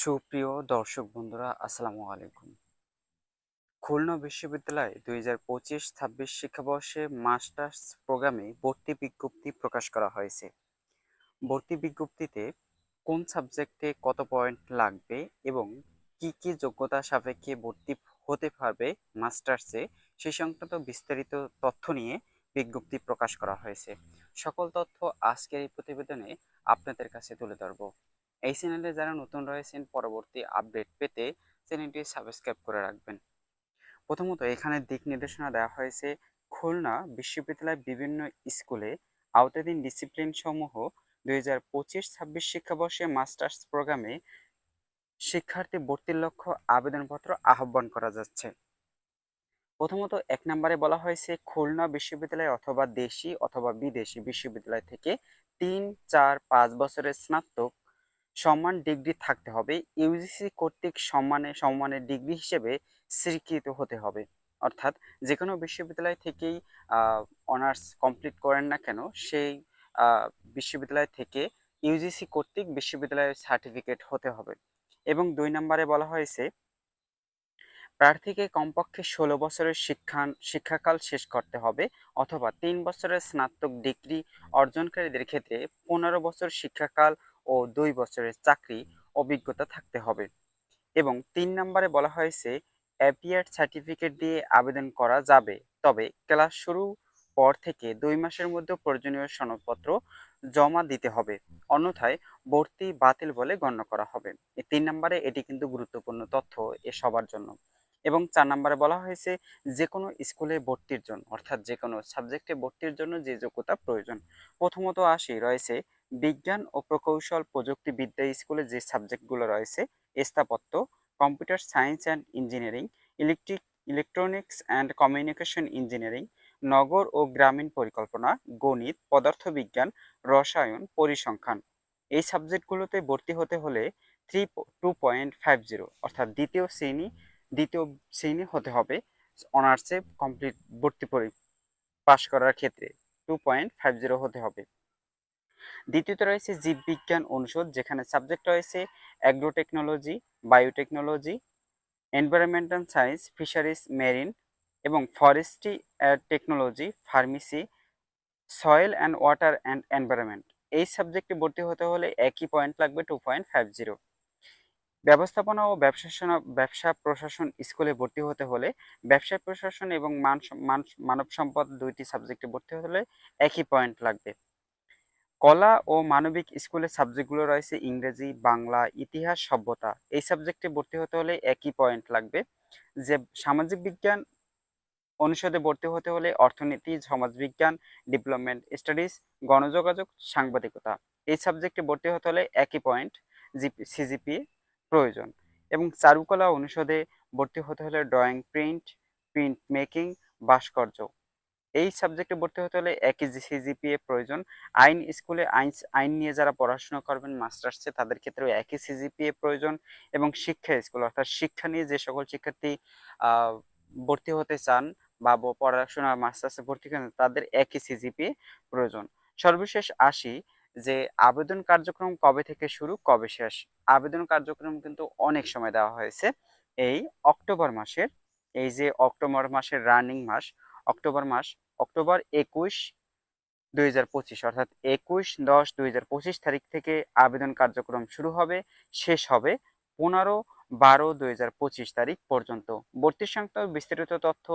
সুপ্রিয় দর্শক বন্ধুরা, আসসালামু আলাইকুম। খুলনা বিশ্ববিদ্যালয় দুই হাজার পঁচিশ ছাব্বিশ শিক্ষাবর্ষে মাস্টার্স প্রোগ্রামে ভর্তি বিজ্ঞপ্তি প্রকাশ করা হয়েছে। ভর্তি বিজ্ঞপ্তিতে কোন সাবজেক্টে কত পয়েন্ট লাগবে এবং কি কি যোগ্যতা সাপেক্ষে ভর্তি হতে পারবে মাস্টার্সে সেই সংক্রান্ত বিস্তারিত তথ্য নিয়ে বিজ্ঞপ্তি প্রকাশ করা হয়েছে। সকল তথ্য আজকের এই প্রতিবেদনে আপনাদের কাছে তুলে ধরবো। এই চ্যানেলে যারা নতুন রয়েছেন, পরবর্তী আপডেট পেতে চ্যানেলটি সাবস্ক্রাইব করে রাখবেন। প্রথমত এখানে দিক নির্দেশনা দেওয়া হয়েছে, খুলনা বিশ্ববিদ্যালয়ের বিভিন্ন স্কুলে আওতাধীন ডিসিপ্লিন সমূহ দুই হাজার পঁচিশ ছাব্বিশ শিক্ষাবর্ষে মাস্টার্স প্রোগ্রামে শিক্ষার্থী ভর্তির লক্ষ্য আবেদনপত্র আহ্বান করা যাচ্ছে। প্রথমত এক নম্বরে বলা হয়েছে, খুলনা বিশ্ববিদ্যালয় অথবা দেশি অথবা বিদেশি বিশ্ববিদ্যালয় থেকে তিন, চার, পাঁচ বছরের স্নাতক সম্মান ডিগ্রি থাকতে হবে। ইউজিসি কর্তৃক সম্মানে সম্মানের ডিগ্রি হিসেবে স্বীকৃত হতে হবে। অর্থাৎ যে কোনো বিশ্ববিদ্যালয় থেকেই অনার্স কমপ্লিট করেন না কেন, সেই বিশ্ববিদ্যালয় থেকে ইউজিসি কর্তৃক বিশ্ববিদ্যালয়ের সার্টিফিকেট হতে হবে। এবং দুই নম্বরে বলা হয়েছে, প্রার্থীকে কমপক্ষে ষোলো বছরের শিক্ষা শিক্ষাকাল শেষ করতে হবে অথবা তিন বছরের স্নাতক ডিগ্রি অর্জনকারীদের ক্ষেত্রে পনেরো বছর শিক্ষাকাল ও দুই বছরের চাকরি অভিজ্ঞতা থাকতে হবে। এবং তিন নম্বরে বলা হয়েছে অ্যাপিয়ার সার্টিফিকেট দিয়ে আবেদন করা যাবে। তবে ক্লাস শুরু পর থেকে দুই মাসের মধ্যে প্রয়োজনীয় সনদপত্র জমা দিতে হবে। অন্যথায় ভর্তি বাতিল বলে গণ্য করা হবে। তিন নম্বরে এটি কিন্তু গুরুত্বপূর্ণ তথ্য এ সবার জন্য। এবং চার নম্বরে বলা হয়েছে যে কোনো স্কুলে ভর্তির জন্য, অর্থাৎ যে কোনো সাবজেক্টে ভর্তির জন্য যে যোগ্যতা প্রয়োজন। প্রথমত আসি, রয়েছে বিজ্ঞান ও প্রকৌশল প্রযুক্তিবিদ্যা স্কুলে যে সাবজেক্টগুলো রয়েছে, স্থাপত্য, computer science and engineering, electric, electronics and communication engineering, নগর ও গ্রামীণ পরিকল্পনা, গণিত, পদার্থবিজ্ঞান, রসায়ন, পরিসংখ্যান। এই সাবজেক্টগুলোতে ভর্তি হতে হলে three two point five zero, অর্থাৎ দ্বিতীয় শ্রেণি দ্বিতীয় শ্রেণি হতে হবে অনার্সে কমপ্লিট ভর্তি পরি, পাশ করার ক্ষেত্রে। টু পয়েন্ট ফাইভ জিরো হতে হবে। দ্বিতীয়ত রয়েছে জীববিজ্ঞান অনুষদ, যেখানে সাবজেক্ট রয়েছে agrotechnology biotechnology environmental science fisheries marine এবং forestry technology pharmacy soil and water and environment এই সাবজেক্টে ভর্তি হতে হলে একই পয়েন্ট লাগবে টু পয়েন্ট ফাইভ জিরো ব্যবস্থাপনা ও ব্যবসা ব্যবসা প্রশাসন স্কুলে ভর্তি হতে হলে ব্যবসা প্রশাসন এবং মান মানব সম্পদ দুইটি সাবজেক্টে ভর্তি হতে হলে একই পয়েন্ট লাগবে। কলা ও মানবিক স্কুলের সাবজেক্টগুলো রয়েছে ইংরেজি, বাংলা, ইতিহাস, সভ্যতা। এই সাবজেক্টে ভর্তি হতে হলে একই পয়েন্ট লাগবে। যে সামাজিক বিজ্ঞান অনুষদে ভর্তি হতে হলে অর্থনীতি, সমাজবিজ্ঞান ডেভেলপমেন্ট স্টাডিজ গণযোগাযোগ, সাংবাদিকতা। এই সাবজেক্টে ভর্তি হতে হলে একই পয়েন্ট জিপি সিজিপি প্রয়োজন। এবং চারুকলা অনুষদে ভর্তি হতে হলে ড্রয়িং প্রিন্ট প্রিন্ট মেকিং ভাস্কর্য। এই সাবজেক্টে ভর্তি হতে হলে একই সিজিপিএ প্রয়োজন। আইন স্কুলে আইন আইন নিয়ে যারা পড়াশোনা করবেন মাস্টার্সে তাদের ক্ষেত্রেও একই সিজিপিএ প্রয়োজন এবং শিক্ষা স্কুল, অর্থাৎ শিক্ষা নিয়ে যে সকল শিক্ষার্থী ভর্তি হতে চান বা পড়াশোনা মাস্টার্সে ভর্তি করেন, তাদের একই সিজিপিএ প্রয়োজন। সর্বশেষ আসি যে আবেদন কার্যক্রম কবে থেকে শুরু, কবে শেষ? আবেদন কার্যক্রম কিন্তু অনেক সময় দেওয়া হয়েছে। এই অক্টোবর মাসের, এই যে অক্টোবর মাসের রানিং মাস অক্টোবর মাস, অক্টোবর একুশ দুই হাজার পঁচিশ, অর্থাৎ একুশ দশ দুই হাজার পঁচিশ তারিখ থেকে আবেদন কার্যক্রম শুরু হবে, শেষ হবে পনেরো বারো দুই হাজার পঁচিশ তারিখ পর্যন্ত। ভর্তি সংক্রান্ত বিস্তারিত তথ্য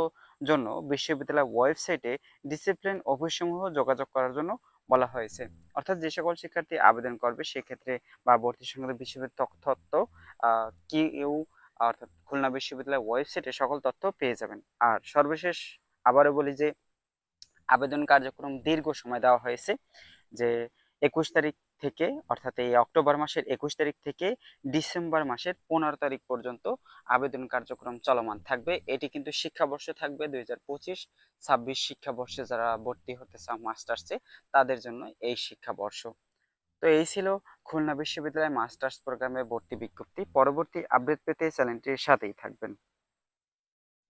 জন্য বিশ্ববিদ্যালয় ওয়েবসাইটে ডিসিপ্লিন অফিসসমূহ যোগাযোগ করার জন্য বলা হয়েছে। অর্থাৎ যে সকল শিক্ষার্থী আবেদন করবে, সেক্ষেত্রে বা ভর্তি সংক্রান্ত বিশ্ববিদ্যালয় তথ্য কিউ, অর্থাৎ খুলনা বিশ্ববিদ্যালয় ওয়েবসাইটে সকল তথ্য পেয়ে যাবেন। আর সর্বশেষ আবারও বলি যে আবেদন কার্যক্রম দীর্ঘ সময় দেওয়া হয়েছে যে একুশ তারিখ থেকে, অর্থাৎ এই অক্টোবর মাসের একুশ তারিখ থেকে ডিসেম্বর মাসের পনেরো তারিখ পর্যন্ত আবেদন কার্যক্রম চলমান থাকবে। এটি কিন্তু শিক্ষাবর্ষ থাকবে, দুই হাজার পঁচিশ, ছাব্বিশ শিক্ষাবর্ষে যারা ভর্তি হতে চান মাস্টার্সে তাদের জন্য এই শিক্ষাবর্ষ। তো এই ছিল খুলনা বিশ্ববিদ্যালয়ে মাস্টার্স প্রোগ্রামে ভর্তি বিজ্ঞপ্তি। পরবর্তী আপডেট পেতে চ্যানেলটির সাথেই থাকবেন।